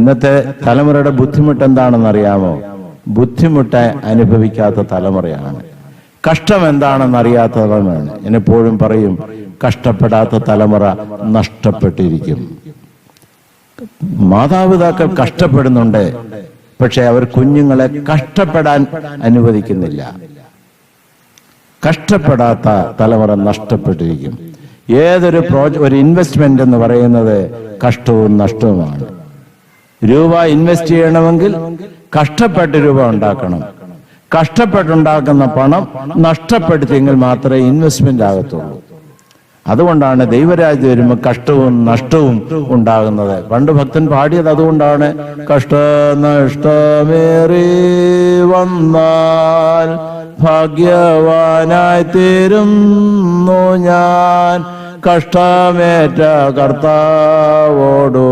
ഇന്നത്തെ തലമുറയുടെ ബുദ്ധിമുട്ട് എന്താണെന്ന് അറിയാമോ ബുദ്ധിമുട്ട് അനുഭവിക്കാത്ത തലമുറയാണ്. കഷ്ടം എന്താണെന്ന് അറിയാത്ത തലമുറയാണ്. എന്നെപ്പോഴും പറയും കഷ്ടപ്പെടാത്ത തലമുറ നഷ്ടപ്പെട്ടിരിക്കും. മാതാപിതാക്കൾ കഷ്ടപ്പെടുന്നുണ്ട് പക്ഷെ അവർ കുഞ്ഞുങ്ങളെ കഷ്ടപ്പെടാൻ അനുവദിക്കുന്നില്ല. കഷ്ടപ്പെടാത്ത തലമുറ നഷ്ടപ്പെട്ടിരിക്കും. ഏതൊരു പ്രോജ ഒരു ഇൻവെസ്റ്റ്മെന്റ് എന്ന് പറയുന്നത് കഷ്ടവും നഷ്ടവുമാണ്. രൂപ ഇൻവെസ്റ്റ് ചെയ്യണമെങ്കിൽ കഷ്ടപ്പെട്ട് രൂപ ഉണ്ടാക്കണം. കഷ്ടപ്പെട്ടുണ്ടാക്കുന്ന പണം നഷ്ടപ്പെടുത്തിയെങ്കിൽ മാത്രമേ ഇൻവെസ്റ്റ്മെന്റ് ആകത്തുള്ളൂ. അതുകൊണ്ടാണ് ദൈവരാജ്യം വരുമ്പോൾ കഷ്ടവും നഷ്ടവും ഉണ്ടാകുന്നത്. പണ്ട് ഭക്തൻ പാടിയത് അതുകൊണ്ടാണ് കഷ്ട നഷ്ടമേറി വന്നാൽ ഭാഗ്യവാനായി തീരുന്നു ഞാൻ. കഷ്ടമേറ്റ കർത്താവോടു